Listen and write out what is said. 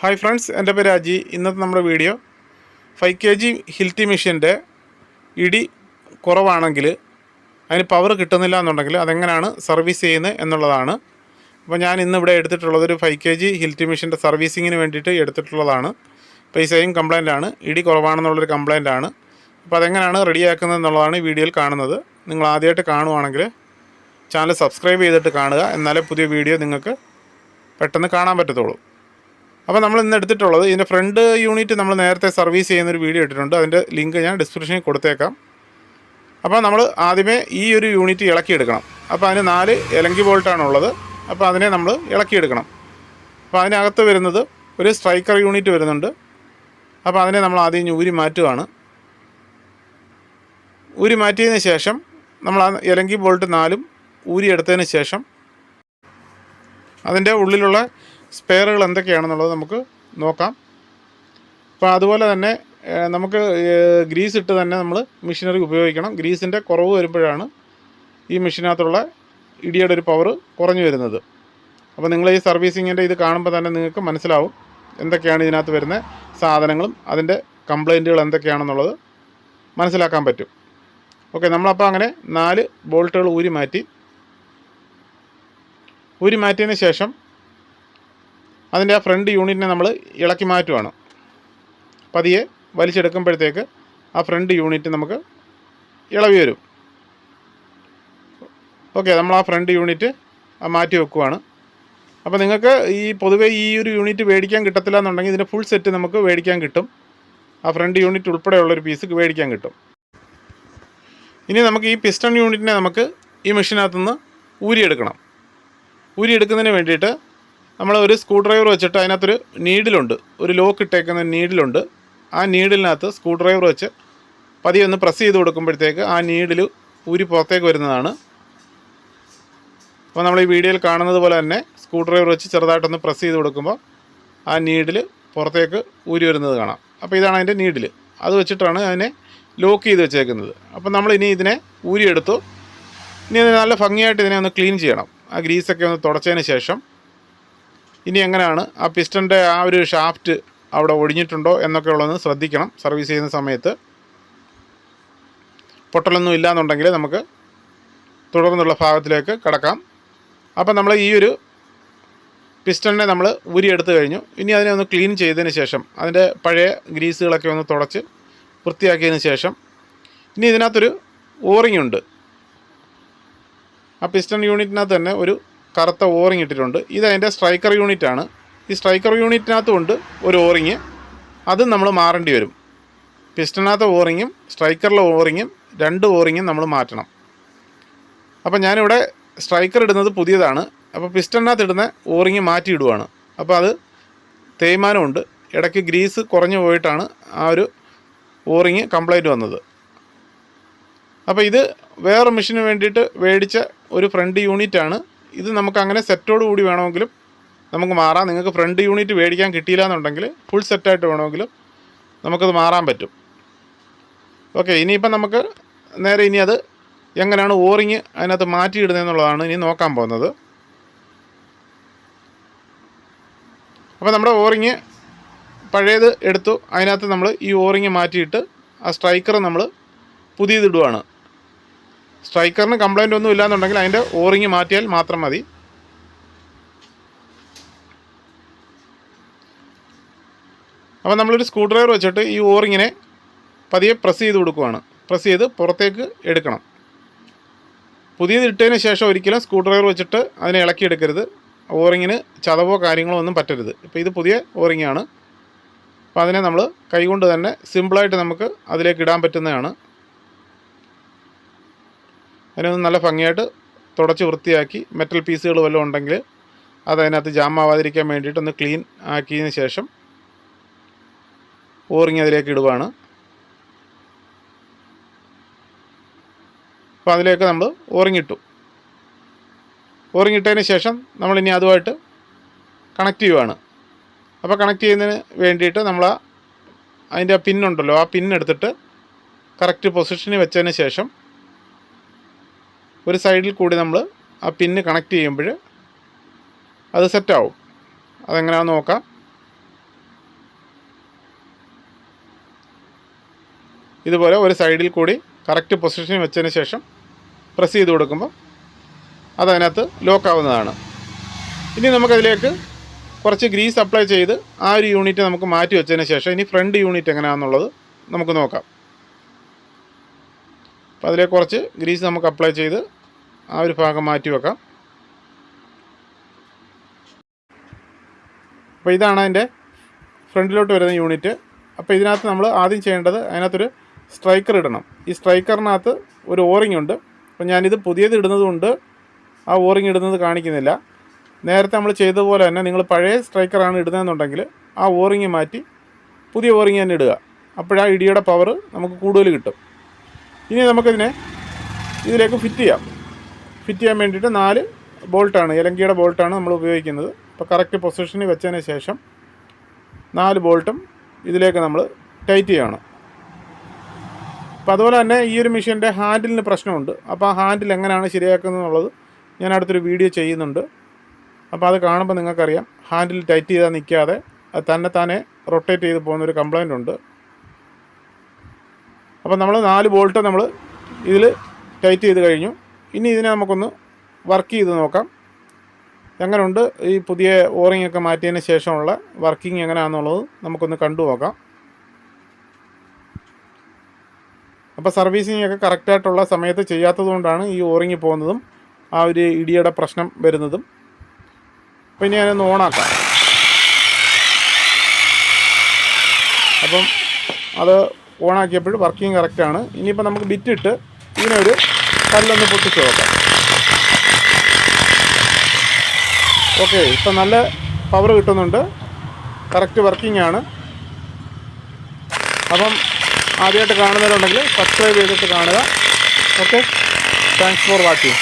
Hi friends എന്റെ പേര് അജി. ഇന്നത്തെ നമ്മുടെ video five K G Hilti മെഷീന്റെ ഇടി കുറവാണെങ്കിൽ അതിന് പവർ കിട്ടുന്നില്ല എന്നുണ്ടെങ്കിൽ അതെങ്ങനെയാണ് സർവീസ് ചെയ്യുന്നത് എന്നുള്ളതാണ്. അപ്പോൾ ഞാൻ ഇന്ന് ഇവിടെ എടുത്തിട്ടുള്ളത് ഒരു ഫൈവ് കെ ജി ഹിൽറ്റി മെഷീന്റെ സർവീസിങ്ങിന് വേണ്ടിയിട്ട് എടുത്തിട്ടുള്ളതാണ്. അപ്പോൾ ഈ സെയിം കംപ്ലൈന്റ് ആണ്. ഇടി കുറവാണെന്നുള്ളൊരു കംപ്ലൈന്റ് ആണ്. അപ്പോൾ അതെങ്ങനെയാണ് റെഡിയാക്കുന്നത് എന്നുള്ളതാണ് വീഡിയോയിൽ കാണുന്നത്. നിങ്ങൾ ആദ്യമായിട്ട് കാണുവാണെങ്കിൽ ചാനൽ സബ്സ്ക്രൈബ് ചെയ്തിട്ട് കാണുക. എന്നാലേ പുതിയ വീഡിയോ നിങ്ങൾക്ക് പെട്ടെന്ന് കാണാൻ പറ്റത്തുള്ളൂ. അപ്പോൾ നമ്മൾ ഇന്ന് എടുത്തിട്ടുള്ളത് ഇതിന്റെ ഫ്രണ്ട് യൂണിറ്റ് നമ്മൾ നേരത്തെ സർവീസ് ചെയ്യുന്ന ഒരു വീഡിയോ ഇട്ടിട്ടുണ്ട്. അതിന്റെ ലിങ്ക് ഞാൻ ഡിസ്ക്രിപ്ഷനിൽ കൊടുത്തേക്കാം. അപ്പോൾ നമ്മൾ ആദ്യമേ ഈ ഒരു യൂണിറ്റ് ഇളക്കിയെടുക്കണം. അപ്പോൾ അതിന് നാല് എലങ്കി ബോൾട്ടാണുള്ളത് അപ്പോൾ അതിനെ നമ്മൾ ഇളക്കിയെടുക്കണം. അപ്പോൾ അതിനകത്ത് വരുന്നത് ഒരു സ്ട്രൈക്കർ യൂണിറ്റ് വരുന്നുണ്ട്. അപ്പോൾ അതിനെ നമ്മൾ ആദ്യം ഊരി മാറ്റുകയാണ് ഊരി മാറ്റിയതിന് ശേഷം നമ്മൾ ആ എലങ്കി ബോൾട്ട് നാലും ഊരിയെടുത്തതിന് ശേഷം അതിന്റെ ഉള്ളിലുള്ള സ്പെയറുകൾ എന്തൊക്കെയാണെന്നുള്ളത് നമുക്ക് നോക്കാം. അപ്പോൾ അതുപോലെ തന്നെ നമുക്ക് ഗ്രീസ് ഇട്ട് തന്നെ നമ്മൾ മെഷീനറി ഉപയോഗിക്കണം. ഗ്രീസിന്റെ കുറവ് വരുമ്പോഴാണ് ഈ മെഷീനകത്തുള്ള ഇടിയുടെ ഒരു പവർ കുറഞ്ഞു വരുന്നത്. അപ്പോൾ നിങ്ങൾ ഈ സർവീസിങ്ങിന്റെ ഇത് കാണുമ്പോൾ തന്നെ നിങ്ങൾക്ക് മനസ്സിലാവും എന്തൊക്കെയാണ് ഇതിനകത്ത് വരുന്ന സാധനങ്ങളും അതിന്റെ കംപ്ലൈന്റുകൾ എന്തൊക്കെയാണെന്നുള്ളത് മനസ്സിലാക്കാൻ പറ്റും. ഓക്കെ നമ്മളപ്പോൾ അങ്ങനെ നാല് ബോൾട്ടുകൾ ഊരി മാറ്റി. ഊരി മാറ്റിയതിന് ശേഷം അതിന്റെ ആ ഫ്രണ്ട് യൂണിറ്റിനെ നമ്മൾ ഇളക്കി മാറ്റുവാണ്. പതിയെ വലിച്ചെടുക്കുമ്പോഴത്തേക്ക് ആ ഫ്രണ്ട് യൂണിറ്റ് നമുക്ക് ഇളവി വരും. ഓക്കെ നമ്മൾ ആ ഫ്രണ്ട് യൂണിറ്റ് മാറ്റി വെക്കുവാണ്. അപ്പോൾ നിങ്ങൾക്ക് ഈ പൊതുവേ ഈ ഒരു യൂണിറ്റ് മേടിക്കാൻ കിട്ടത്തില്ല എന്നുണ്ടെങ്കിൽ ഇതിന്റെ ഫുൾ സെറ്റ് നമുക്ക് മേടിക്കാൻ കിട്ടും. ആ ഫ്രണ്ട് യൂണിറ്റ് ഉൾപ്പെടെയുള്ളൊരു പീസ് മേടിക്കാൻ കിട്ടും. ഇനി നമുക്ക് ഈ പിസ്റ്റൺ യൂണിറ്റിനെ നമുക്ക് ഈ മെഷീനകത്തുനിന്ന് ഊരിയെടുക്കണം. ഊരിയെടുക്കുന്നതിന് വേണ്ടിയിട്ട് നമ്മൾ ഒരു സ്ക്രൂ ഡ്രൈവർ വെച്ചിട്ട് അതിനകത്തൊരു നീഡിലുണ്ട് ഒരു ലോക്ക് ഇട്ടേക്കുന്ന നീഡിലുണ്ട് ആ നീഡിലിനകത്ത് സ്ക്രൂ ഡ്രൈവർ വെച്ച് പതിയെ ഒന്ന് പ്രസ് ചെയ്ത് കൊടുക്കുമ്പോഴത്തേക്ക് ആ നീഡിൽ ഊരി പുറത്തേക്ക് വരുന്നതാണ്. അപ്പോൾ നമ്മൾ ഈ വീഡിയോയിൽ കാണുന്നത് പോലെ തന്നെ സ്ക്രൂ ഡ്രൈവർ വെച്ച് ചെറുതായിട്ടൊന്ന് പ്രസ് ചെയ്ത് കൊടുക്കുമ്പോൾ ആ നീഡിൽ പുറത്തേക്ക് ഊരി വരുന്നത് കാണാം. അപ്പോൾ ഇതാണ് അതിന്റെ നീഡിൽ അത് വെച്ചിട്ടാണ് അതിനെ ലോക്ക് ചെയ്ത് വെച്ചേക്കുന്നത്. അപ്പോൾ നമ്മൾ ഇനി ഇതിനെ ഊരിയെടുത്തു. ഇനി നല്ല ഭംഗിയായിട്ട് ഇതിനെ ഒന്ന് ക്ലീൻ ചെയ്യണം. ആ ഗ്രീസൊക്കെ ഒന്ന് തുടച്ചതിന് ശേഷം ഇനി എങ്ങനെയാണ്? ആ പിസ്റ്റന്റെ ആ ഒരു ഷാഫ്റ്റ് അവിടെ ഒടിഞ്ഞിട്ടുണ്ടോ എന്നൊക്കെ ഉള്ളതെന്ന് ശ്രദ്ധിക്കണം സർവീസ് ചെയ്യുന്ന സമയത്ത്. പൊട്ടലൊന്നും ഇല്ലാന്നുണ്ടെങ്കിൽ നമുക്ക് തുടർന്നുള്ള ഭാഗത്തിലേക്ക് കടക്കാം. അപ്പം നമ്മൾ ഈ ഒരു പിസ്റ്റണിനെ നമ്മൾ ഉരിയെടുത്ത് കഴിഞ്ഞു. ഇനി അതിനെ ഒന്ന് ക്ലീൻ ചെയ്തതിന് ശേഷം അതിന്റെ പഴയ ഗ്രീസുകളൊക്കെ ഒന്ന് തുടച്ച് വൃത്തിയാക്കിയതിന് ശേഷം ഇനി ഇതിനകത്തൊരു ഓറിംഗ് ഉണ്ട്. ആ പിസ്റ്റൺ യൂണിറ്റിനകത്ത് തന്നെ ഒരു കറുത്ത ഓറിങ് ഇട്ടിട്ടുണ്ട്. ഇതതിന്റെ സ്ട്രൈക്കർ യൂണിറ്റാണ് ഈ സ്ട്രൈക്കർ യൂണിറ്റിനകത്തും ഉണ്ട് ഒരു ഓറിങ് അതും നമ്മൾ മാറേണ്ടി വരും. പിസ്റ്റനകത്ത് ഓറിങ്ങും സ്ട്രൈക്കറിലെ ഓറിങ്ങും രണ്ട് ഓറിങ്ങും നമ്മൾ മാറ്റണം. അപ്പോൾ ഞാനിവിടെ സ്ട്രൈക്കർ ഇടുന്നത് പുതിയതാണ്. അപ്പോൾ പിസ്റ്റണിനകത്ത് ഇടുന്ന ഓറിങ് മാറ്റി ഇടുവാണ്. അപ്പോൾ അത് തേയ്മാനമുണ്ട്. ഇടയ്ക്ക് ഗ്രീസ് കുറഞ്ഞു പോയിട്ടാണ് ആ ഒരു ഓറിങ് കംപ്ലൈന്റ് വന്നത്. അപ്പോൾ ഇത് വേറെ മെഷീന് വേണ്ടിയിട്ട് മേടിച്ച ഒരു ഫ്രണ്ട് യൂണിറ്റാണ് ഇത് നമുക്ക് അങ്ങനെ സെറ്റോട് കൂടി വേണമെങ്കിലും നമുക്ക് മാറാം. നിങ്ങൾക്ക് ഫ്രണ്ട് യൂണിറ്റ് മേടിക്കാൻ കിട്ടിയില്ല എന്നുണ്ടെങ്കിൽ ഫുൾ സെറ്റായിട്ട് വേണമെങ്കിലും നമുക്കത് മാറാൻ പറ്റും. ഓക്കെ ഇനിയിപ്പം നമുക്ക് നേരെ ഇനി അത് എങ്ങനെയാണ് ഓറിങ് അതിനകത്ത് മാറ്റിയിടുന്നത് എന്നുള്ളതാണ് ഇനി നോക്കാൻ പോകുന്നത്. അപ്പോൾ നമ്മുടെ ഓറിങ് പഴയത് എടുത്തു. അതിനകത്ത് നമ്മൾ ഈ ഓറിങ് മാറ്റിയിട്ട് ആ സ്ട്രൈക്കർ നമ്മൾ പുതിയതിടുവാണ് സ്ട്രൈക്കറിന് കംപ്ലൈന്റ് ഒന്നും ഇല്ലാന്നുണ്ടെങ്കിൽ അതിന്റെ ഓറിങ് മാറ്റിയാൽ മാത്രം മതി. അപ്പോൾ നമ്മളൊരു സ്ക്രൂ ഡ്രൈവർ വെച്ചിട്ട് ഈ ഓറിങ്ങിനെ പതിയെ പ്രസ് ചെയ്ത് കൊടുക്കുവാണ്. പ്രസ് ചെയ്ത് പുറത്തേക്ക് എടുക്കണം. പുതിയത് ഇട്ടതിന് ശേഷം ഒരിക്കലും സ്ക്രൂ ഡ്രൈവർ വെച്ചിട്ട് അതിനെ ഇളക്കിയെടുക്കരുത് ഓറിങ്ങിന് ചതവോ കാര്യങ്ങളോ ഒന്നും പറ്റരുത്. ഇപ്പോൾ ഇത് പുതിയ ഓറിങ്ങാണ് അപ്പോൾ അതിനെ നമ്മൾ കൈകൊണ്ട് തന്നെ സിമ്പിളായിട്ട് നമുക്ക് അതിലേക്ക് ഇടാൻ പറ്റുന്നതാണ്. അതിനൊന്ന് നല്ല ഭംഗിയായിട്ട് തുടച്ച് വൃത്തിയാക്കി മെറ്റൽ പീസുകൾ വല്ലതും ഉണ്ടെങ്കിൽ അത് അതിനകത്ത് ജാമാവാതിരിക്കാൻ വേണ്ടിയിട്ട് ഒന്ന് ക്ലീൻ ആക്കിയതിന് ശേഷം ഓറിങ് അതിലേക്ക് ഇടുവാണ്. അപ്പോൾ അതിലേക്ക് നമ്മൾ ഓറിങ് ഇട്ടു ഓറിങ് ഇട്ടതിന് ശേഷം നമ്മളിനി അതുമായിട്ട് കണക്ട് ചെയ്യുവാണ്. അപ്പോൾ കണക്ട് ചെയ്യുന്നതിന് വേണ്ടിയിട്ട് നമ്മൾ അതിന്റെ ആ പിന്നുണ്ടല്ലോ ആ പിന്നെടുത്തിട്ട് കറക്റ്റ് പൊസിഷനിൽ വെച്ചതിന് ശേഷം ഒരു സൈഡിൽ കൂടി നമ്മൾ ആ പിന്ന് കണക്ട് ചെയ്യുമ്പോൾ അത് സെറ്റാവും അതെങ്ങനെയാണെന്ന് നോക്കാം. ഇതുപോലെ ഒരു സൈഡിൽ കൂടി കറക്റ്റ് പൊസിഷനിൽ വെച്ചതിന് ശേഷം പ്രസ് ചെയ്ത് കൊടുക്കുമ്പോൾ അതതിനകത്ത് ലോക്കാവുന്നതാണ് ഇനി നമുക്കതിലേക്ക് കുറച്ച് ഗ്രീസ് അപ്ലൈ ചെയ്ത് ആ ഒരു യൂണിറ്റ് നമുക്ക് മാറ്റി വെച്ചതിന് ശേഷം ഇനി ഫ്രണ്ട് യൂണിറ്റ് എങ്ങനെയാണെന്നുള്ളത് നമുക്ക് നോക്കാം. അപ്പോൾ അതിലേക്ക് കുറച്ച് ഗ്രീസ് നമുക്ക് അപ്ലൈ ചെയ്ത് ആ ഒരു ഭാഗം മാറ്റി വെക്കാം. അപ്പോൾ ഇതാണ് അതിന്റെ ഫ്രണ്ടിലോട്ട് വരുന്ന യൂണിറ്റ്. അപ്പോൾ ഇതിനകത്ത് നമ്മൾ ആദ്യം ചെയ്യേണ്ടത് അതിനകത്തൊരു സ്ട്രൈക്കർ ഇടണം. ഈ സ്ട്രൈക്കറിനകത്ത് ഒരു ഓറിംഗ് ഉണ്ട്. അപ്പോൾ ഞാനിത് പുതിയത് ഇടുന്നത് കൊണ്ട് ആ ഓറിംഗ് ഇടുന്നത് കാണിക്കുന്നില്ല. നേരത്തെ നമ്മൾ ചെയ്തതുപോലെ തന്നെ നിങ്ങൾ പഴയ സ്ട്രൈക്കറാണ് ഇടുന്നതെന്നുണ്ടെങ്കിൽ ആ ഓറിംഗ് മാറ്റി പുതിയ ഓറിംഗ് തന്നെ ഇടുക. അപ്പോഴാ ഇടിയുടെ പവർ നമുക്ക് കൂടുതൽ കിട്ടും. ഇനി നമുക്കിതിനെ ഇതിലേക്ക് ഫിറ്റ് ചെയ്യാം. ഫിറ്റ് ചെയ്യാൻ വേണ്ടിയിട്ട് നാല് ബോൾട്ടാണ് എലങ്കിയുടെ ബോൾട്ടാണ് നമ്മൾ ഉപയോഗിക്കുന്നത്. അപ്പോൾ കറക്റ്റ് പൊസിഷനിൽ വെച്ചതിന് ശേഷം നാല് ബോൾട്ടും ഇതിലേക്ക് നമ്മൾ ടൈറ്റ് ചെയ്യണം. അപ്പോൾ അതുപോലെ തന്നെ ഈ ഒരു മെഷീന്റെ ഹാൻഡിലിന് പ്രശ്നമുണ്ട്. അപ്പോൾ ആ ഹാൻഡിൽ എങ്ങനെയാണ് ശരിയാക്കുന്നത് എന്നുള്ളത് ഞാൻ അടുത്തൊരു വീഡിയോ ചെയ്യുന്നുണ്ട്. അപ്പോൾ അത് കാണുമ്പോൾ നിങ്ങൾക്കറിയാം ഹാൻഡിൽ ടൈറ്റ് ചെയ്താൽ നിൽക്കാതെ തന്നെ താനെ റൊട്ടേറ്റ് ചെയ്ത് പോകുന്നൊരു കംപ്ലൈന്റ് ഉണ്ട്. അപ്പോൾ നമ്മൾ നാല് ബോൾട്ട് നമ്മൾ ഇതിൽ ടൈറ്റ് ചെയ്ത് കഴിഞ്ഞു. ഇനി ഇതിനെ നമുക്കൊന്ന് വർക്ക് ചെയ്ത് നോക്കാം. എങ്ങനെയുണ്ട് ഈ പുതിയ ഓറിംഗ് ഒക്കെ മാറ്റിയതിന് ശേഷമുള്ള വർക്കിംഗ് എങ്ങനെയാണെന്നുള്ളത് നമുക്കൊന്ന് കണ്ടു നോക്കാം. അപ്പോൾ സർവീസിങ് ഒക്കെ കറക്റ്റായിട്ടുള്ള സമയത്ത് ചെയ്യാത്തതുകൊണ്ടാണ് ഈ ഓറിങ് പോകുന്നതും ആ ഒരു ഇടിയുടെ പ്രശ്നം വരുന്നതും. അപ്പോൾ ഇനി ഞാനൊന്ന് ഓണാക്കാം. അപ്പം അത് ഓണാക്കിയപ്പോൾ വർക്കിംഗ് കറക്റ്റാണ് ഇനിയിപ്പോൾ നമുക്ക് ബിറ്റിട്ട് ഇതിനൊരു കല്ലൊന്ന് പൊട്ടിച്ച് നോക്കാം. ഓക്കെ ഇപ്പം നല്ല പവർ കിട്ടുന്നുണ്ട്. കറക്റ്റ് വർക്കിംഗ് ആണ്. അപ്പം ആദ്യമായിട്ട് കാണുന്നവരുണ്ടെങ്കിൽ സബ്സ്ക്രൈബ് ചെയ്തിട്ട് കാണുക. Okay thanks for watching